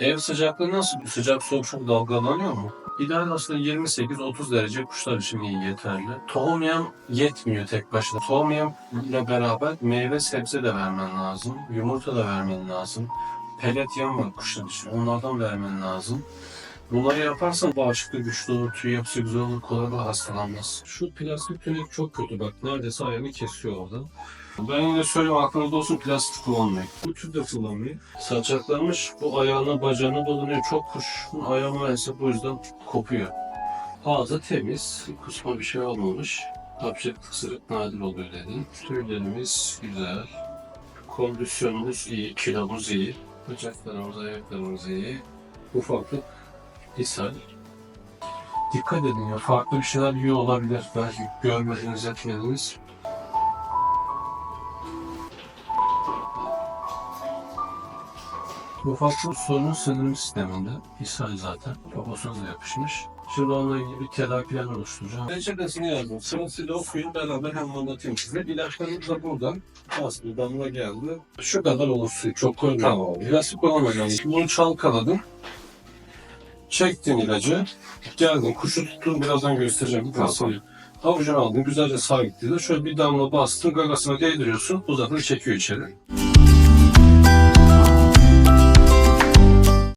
Ev sıcaklığı nasıl? Sıcak soğuk çok dalgalanıyor mu? İdeal aslında 28-30 derece kuşlar için iyi yeterli. Tohum yem yetmiyor tek başına. Tohum yem ile beraber meyve sebze de vermen lazım. Yumurta da vermen lazım. Pelet yem var kuşlar için. Onlardan vermen lazım. Bunları yaparsan bağışıklığı güçlü olur, tüy yapısı güzel olur, kolay da hastalanmaz. Şu plastik tünek çok kötü bak. Neredeyse ayağını kesiyor orada. Ben yine söyleyeyim aklınızda olsun plastik kullanmayın. Bu tür de kullanmayın. Saçaklanmış bu ayağına bacağına dolanıyor. Çok kuşun ayağı maalesef bu yüzden kopuyor. Ağzı temiz. Kusma bir şey olmamış. Hapşırık ısırık nadir oluyor dedi. Tüylerimiz güzel. Kondisyonumuz iyi, kilomuz iyi. Bacaklarımız, ayaklarımız iyi. Ufaklık ishal. Dikkat edin ya farklı bir şeyler yiyor olabilir. Belki görmediniz etmediniz. Bu farklı sorunun sindirim sisteminde. İshal zaten. Babasına da yapışmış. Şimdi onunla ilgili bir tedavi planı oluşturacağım. Reçetesini yazdım. Sırasıyla okuyun beraber hem anlatayım size. İlaçlarımız da buradan. Aslında damla geldi. Şu kadar olur suyu. Çok koymayın. Tamam. Plastik olamayacağım. Bunu çalkaladım. Çektin ilacı. Geldin kuşu tuttun birazdan göstereceğim. Tamam. Avucunu aldın güzelce sabitledin. Şöyle bir damla bastın gagasına değdiriyorsun. Uzatın çekiyor içeri.